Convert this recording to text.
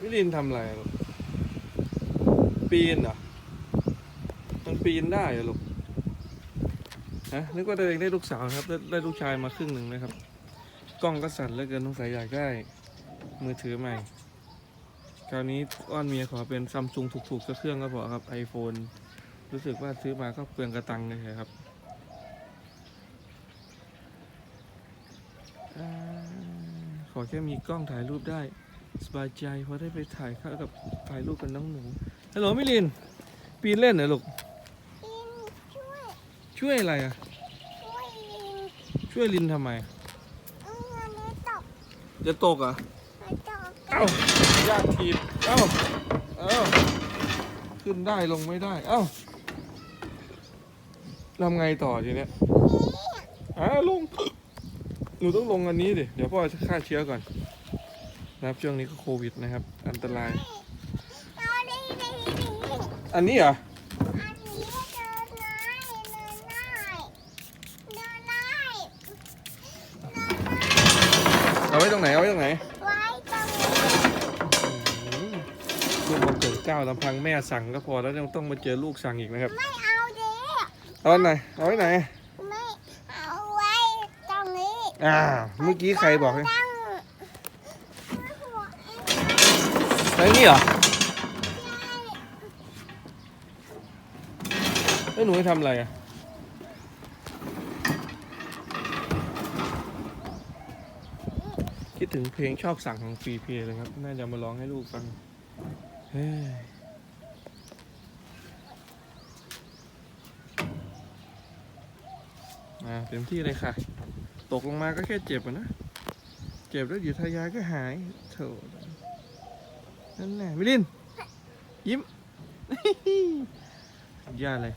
วิลินทำอะไรอะลูกปีนเหรอ มันปีนได้เหรอลูก ฮะ นึกว่าตัวเองได้ลูกสาวครับ ได้ได้ลูกชายมาครึ่งหนึ่งนะครับ กล้องก็สั่นเหลือเกินสงสัยอยากได้ มือถือใหม่ คราวนี้อ้อนเมียขอเป็นซัมซุงถูกๆสักเครื่องก็พอครับ iPhone รู้สึกว่าซื้อมาก็เปลืองกระตังเลยครับอขอแค่มีกล้องถ่ายรูปได้ สบายใจเพราะได้ไปถ่ายเข้ากับถ่ายรูปกับน้องหนูฮัลโหลมิลิน ปีนเล่นเหรอลูกลินช่วยช่วยอะไรอะ ช่วยลินช่วยลินทำไม เอออันนี้ตกจะตกเหรอะไปตกเอ้าญาติทีบเอ้า เอ้า ขึ้นได้ลงไม่ได้ เอ้าทำไงต่อทีเนี้ยอ่าลง หนูต้องลงอันนี้ดิ เดี๋ยวพ่อจะฆ่าเชื้อก่อน นะครับช่วงนี้ก็โควิดนะครับ อันตรายเอาดีดีดีอันนี้เหรออันนี้เดินได้เดินได้เดินได้เอาไว้ตรงไหนเอาไว้ตรงไหนไว้ตรงนี้ลูกมาเกิดเก้าลำพังแม่สั่งก็พอแล้วยังต้องมาเจอลูกสั่งอีกนะครับ ไม่เอาดิเอาไว้ไหนเอาไว้ไหน ไม่เอาไว้ตรงนี้ อ่า เมื่อกี้ใครบอกให้ ตั้ง ไอ้นี่เหรอแล้วหนูให้ทำอะไรอะคิดถึงเพลงชอบสั่งของฟรีเพลเลยครับ น่าจะมาร้องให้ลูกฟังเฮ้ยอ่าเต็มที่เลยค่ะ ตกลงมาก็แค่เจ็บอะนะ เจ็บแล้วอยู่ทายาก็หายโถ นั่นแหละมิลิน ยิ้มสุดยอดเลย